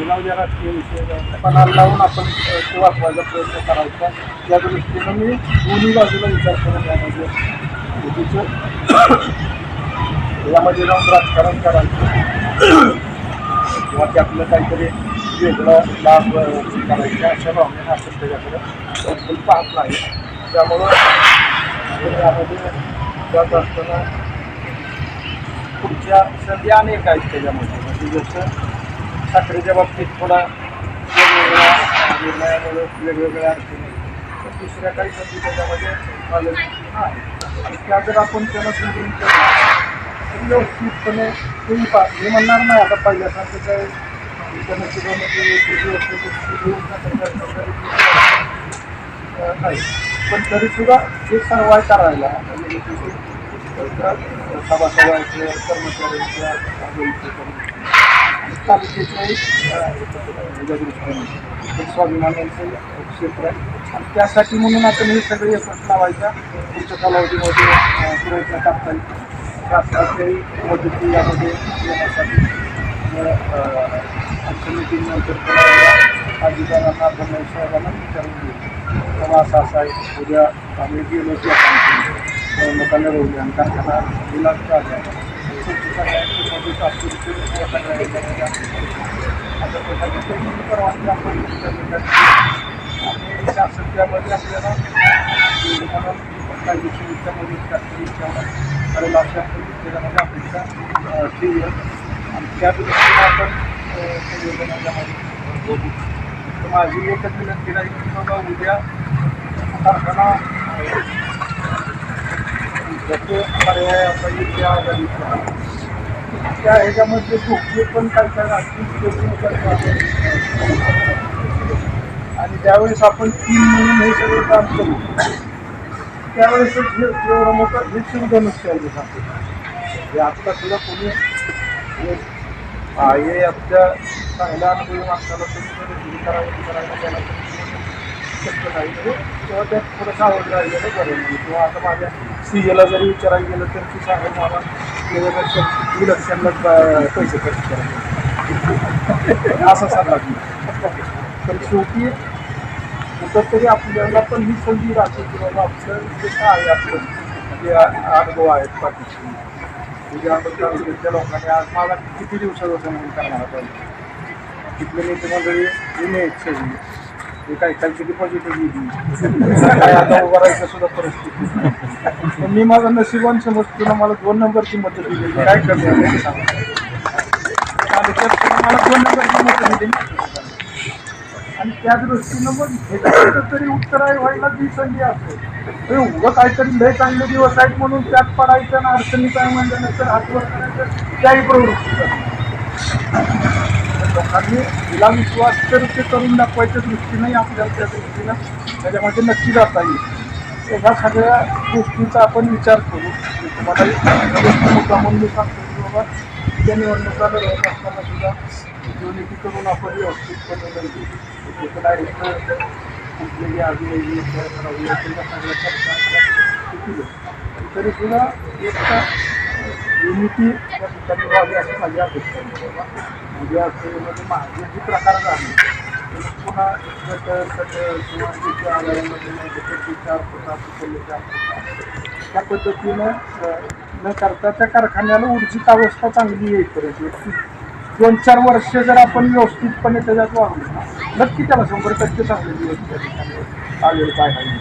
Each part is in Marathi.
मला राजकीय विषय लावून आपण ते तो वाचवायचा प्रयत्न करायचा. या दृष्टीनं मी दोन्ही बाजूला विचार करून यामध्ये चुकीचं यामध्ये जाऊन राजकारण करायचं. किंवा ते आपलं काहीतरी वेगळं लाभ करायचं अशा भावनेनं आपण त्याच्याकडे पाहत नाही. त्यामुळं यामध्ये जात असताना पुढच्या संधी अनेक आहेत त्याच्यामध्ये. म्हणजे जसं साखरेच्या बाबतीत थोडा वेगवेगळ्या निर्णयामुळे वेगवेगळ्या अडचणी तर दुसऱ्या काही संधी त्याच्यामध्ये आलेल्या आणि त्या जर आपण त्यांना समजून केलं तर व्यवस्थितपणे तेही पा हे म्हणणार नाही आता पहिल्यासारखं काय. त्यांना शिकवण्याची नाही पण तरी सुद्धा हे सर्वाय करायला म्हणजे कर्मचाऱ्यांच्या तालुक्याच्याही स्वाभिमानाचं क्षेत्र आहे आणि त्यासाठी म्हणून आपण हे सगळे एफर्ट लावायचा पुढच्या कालावधीमध्ये प्रयत्न करता येईल शासनाच्याही मदती यामध्ये येण्यासाठी मीटिंग नंतर अधिकाऱ्यांना फडणवीस साहेबांना विचारून घेऊ. तेव्हा असा असा आहे उद्या आम्ही गेलो की आपण लोकांना रोवले आणि कारखाना दिला आता आणि शासन त्यामध्ये आपल्याला कायदेशीरमध्ये शासकीय अपेक्षा ठेवूया आणि त्या दृष्टीने आपण अं, तर माझी एकच विनंती राहील की बाबा उद्या कारखाना जसे पर्याय आता त्या त्या ह्याच्यामध्ये धोके पण काय काय आणि ज्यावेळेस आपण टीम म्हणून हे सगळं काम करू त्यावेळेस एवढं मोठं हे सुविधा नसते हे आत्ता सुद्धा कोणी हे हा, चांगल्या अनुभवी माणसाला तुम्ही करायला करायला त्याला शक्य नाही म्हणजे तेव्हा त्यात थोडंसं आवड राहिलेलं बरं म्हणजे किंवा आता माझ्या सी एला जरी विचारायला गेलं तर ती सांगेल मला त्याच्यापेक्षा इलेक्शनलाच पैसे खर्च करायचे असा सल्ला दिला तर शेवटी कुठंतरी आपल्याला पण ही संधी राहते की बाबा आपलं जे काय आहे आपलं जे अनुभव आहेत पाठीशी म्हणजे आपण तालुक्याच्या लोकांनी आज मला किती दिवसात दिवसाचं म्हणून करणार पाहिजे तिथले नेते मंडळी जुने आहेत सगळी ते डिपॉझिट काही काय आता उभं राहायचं सुद्धा परिस्थिती मी माझं नशिबान समजतो ना मला दोन नंबरची मतं दिली. काय करणार मला दोन नंबरची मतं दिली. आणि त्या दृष्टीनं मग ह्याच्यात तरी उत्तराय व्हायला जी संधी असते उगं काहीतरी लय चांगले दिवस आहेत म्हणून त्यात पडायचं आणि अडचणी काय म्हणजे नंतर हातवर करायचं त्याही प्रवृत्ती लोकांनी तिला विश्वास तर ते करून दाखवायच्या दृष्टीने आपल्याला त्या दृष्टीनं त्याच्यामध्ये नक्की जाता येईल. तर ह्या सगळ्या गोष्टींचा आपण विचार करू. तुम्हाला मुद्दा म्हणून मी सांगतो की बाबा त्या निवडणुका लढवत असताना सुद्धा युनिटी करून आपण व्यवस्थित लढू डायरेक्ट कुठलेली आधी वेगळी सगळ्या चर्चा तरी सुद्धा एकटा युनिटी त्या ठिकाणी व्हावी अशी माझी अपेक्षा आहे. असं माझे जे प्रकार झाले पुन्हा गट गट किंवा तिच्या आधारामध्ये विचार होता कुटुंबाचा त्या पद्धतीनं न करता त्या कारखान्याला ऊर्जित अवस्था चांगली येईपर्यंत दोन चार वर्ष जर आपण व्यवस्थितपणे त्याच्यात वागलो नक्की त्याला शंभर टक्के चांगले दिवस आलेलं काय नाही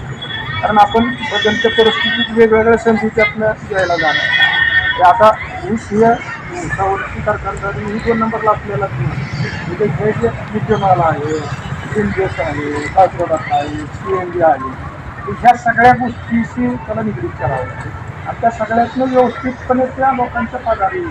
कारण आपण बदलत्या परिस्थितीत वेगवेगळ्या संधी त्यातनं घ्यायला जाणार. ते आता ऊस हे ऊसावरची कारखानदारी ही दोन नंबरला आपल्याला तिथे हे जे विद्यमान आहे इंडियस आहे कासवडात आहे सी एन जी आहे. तर ह्या सगळ्या गोष्टीशी त्याला निगडीत करावं आणि त्या सगळ्यातनं व्यवस्थितपणे त्या लोकांच्या पगारी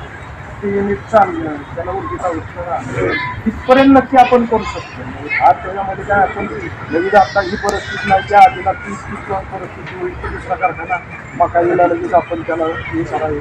ते युनिट चालणं त्याला ऊर्जेचा उत्तर आणलं तिथपर्यंत नक्की आपण करू शकतो. म्हणजे आज त्याच्यामध्ये काय आपण लगेच आता ही परिस्थिती नाही त्या आधीला तीस तीस किंवा परिस्थिती होईल तर दुसरा कारखाना मका लगेच आपण त्याला हे करावे.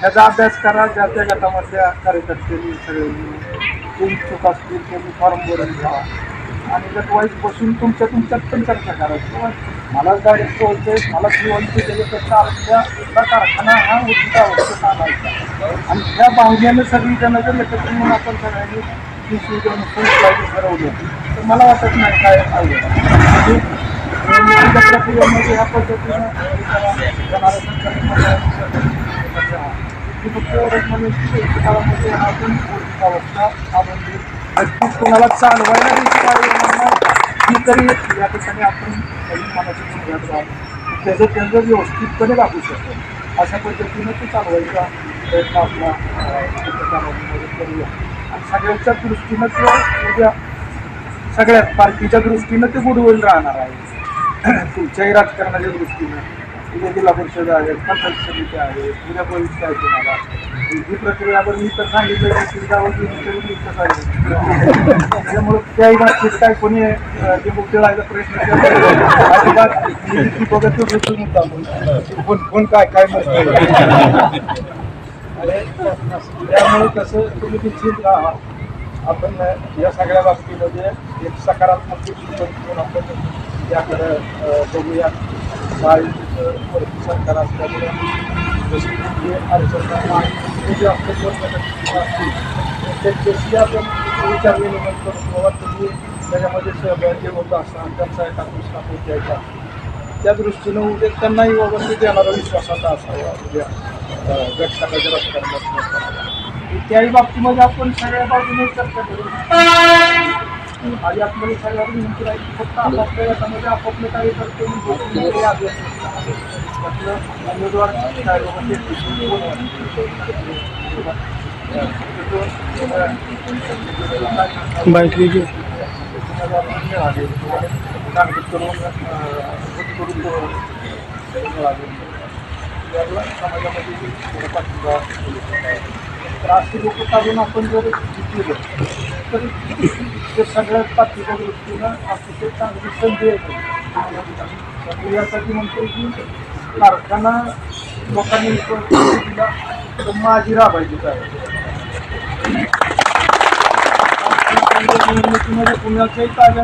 ह्याचा अभ्यास करा ज्या त्या गटामधल्या कार्यकर्त्यांनी सगळ्यांनी कोण चूक असतील त्यांनी फॉर्म भरून घ्या आणि जर वाईट बसून तुमच्या तुमच्यात पण चर्चा करा. किंवा मला डायरेक्ट बोलतोय मला जीवनची त्याच्यापेक्षा आपल्या इथला कारखाना हा उद्या अवस्थेत आणायचा आणि त्या बाहुल्यानं सगळी जण जर एकत्र म्हणून आपण सगळ्यांनी ती सुविधा ठरवलं तर मला वाटत नाही काय आवडेल म्हणजे निवडणुकीच्या प्रक्रियेमध्ये ह्या पद्धतीनं येणाऱ्या म्हणून काळामध्ये आपण उठता अवस्था आपण कोणाला चालवायला देखील काय नाही. ही तरी या ठिकाणी आपण मनाची त्याचं त्यांचं व्यवस्थितपणे दाखवू शकतो. अशा पद्धतीनं ते चालवायचा प्रयत्न आपला करूया. आणि सगळ्यांच्या दृष्टीनं किंवा उद्या सगळ्यात पार्टीच्या दृष्टीनं ते गुडविल राहणार आहे. तुमच्याही राजकारणाच्या दृष्टीनं. जिल्हा परिषद आहेत पंचायत समिती आहे उद्या भविष्य आहे तुम्हाला? ही प्रक्रिया आपण मी तर सांगितलं की गावात गेली तरी मी आहे त्यामुळे त्याही बाबतीत काय कोणी अं, जे मुक्त राहायचा प्रयत्न करतो बघत होतो मुद्दा म्हणून. कोण कोण काय काय म्हणतो त्यामुळे कसं तुम्ही निश्चित राहा आपण या सगळ्या बाबतीमध्ये एक सकारात्मक घेऊन आपण याकडे बघूया. काय वरती सरकार असल्यामुळे जशी जे अडचण आहे जे असतील त्यांच्याशी आपण विचार विनिमय करून बाबा तुम्ही त्याच्यामध्ये सहभागी होत असाल त्यांचा एका दुसरा द्यायचा त्या दृष्टीनं उद्या त्यांनाही बाबा ते देणारा विश्वासाचा असावा उद्या अ, राजकारणात त्याही बाबतीमध्ये आपण सगळ्या बाजूने चर्चा करू. आतमध्ये सगळ्यांनी विनंती राहील की फक्त आपापल्या गटामध्ये आपापले कार्यकर्ते उमेदवार? बाईक. याला समाजामध्ये तर अशी लोक काढून आपण जर जिंकलं तर ते सगळ्या पातळीच्या दृष्टीनं अतिशय चांगली संधी येते यासाठी म्हणतो की कारखाना लोकांनी दिला तर माझी राबायची काय पुण्याच्याही ताब्यात